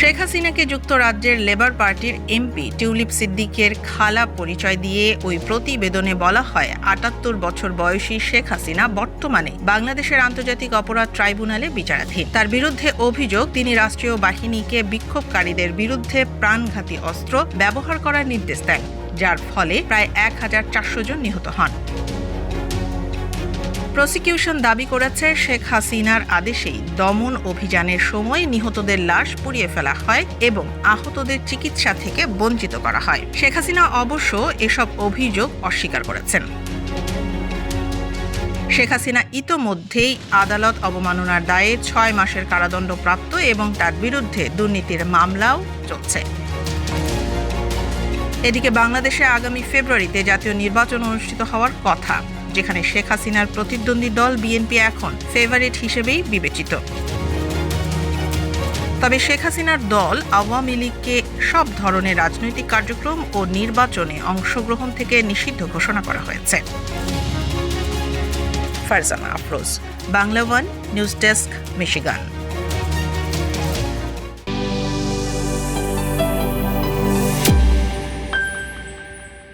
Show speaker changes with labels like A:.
A: শেখ হাসিনাকে যুক্তরাজ্যের লেবার পার্টির এমপি টিউলিপ সিদ্দিকের খালা পরিচয় দিয়ে ওই প্রতিবেদনে বলা হয়, আটাত্তর বছর বয়সী শেখ হাসিনা বর্তমানে বাংলাদেশের আন্তর্জাতিক অপরাধ ট্রাইব্যুনালে বিচারাধীন। তার বিরুদ্ধে অভিযোগ, তিনি রাষ্ট্রীয় বাহিনীকে বিক্ষোভকারীদের বিরুদ্ধে প্রাণঘাতী অস্ত্র ব্যবহার করার নির্দেশ দেন, যার ফলে প্রায় এক হাজার চারশো জন নিহত হন। প্রসিকিউশন দাবি করেছে শেখ হাসিনার আদেশেই দমন অভিযানের সময় নিহতদের লাশ পুড়িয়ে ফেলা হয় এবং আহতদের চিকিৎসা থেকে বঞ্চিত করা হয়। শেখ হাসিনা অবশ্য এসব অভিযোগ অস্বীকার করেছেন। শেখ হাসিনা ইতোমধ্যেই আদালত অবমাননার দায়ে ছয় মাসের কারাদণ্ডপ্রাপ্ত এবং তার বিরুদ্ধে দুর্নীতির মামলাও চলছে। এদিকে বাংলাদেশে আগামী ফেব্রুয়ারিতে জাতীয় নির্বাচন অনুষ্ঠিত হওয়ার কথা। যেখানে শেখ হাসিনার প্রতিদ্বন্দ্বী দল বিএনপি এখন ফেভারিট হিসেবেই বিবেচিত। তবে শেখ হাসিনার দল আওয়ামী লীগকে সব ধরনের রাজনৈতিক কার্যক্রম ও নির্বাচনে অংশগ্রহণ থেকে নিষিদ্ধ ঘোষণা করা হয়েছে। Farzana Afroz, Bangla one, news desk, Michigan.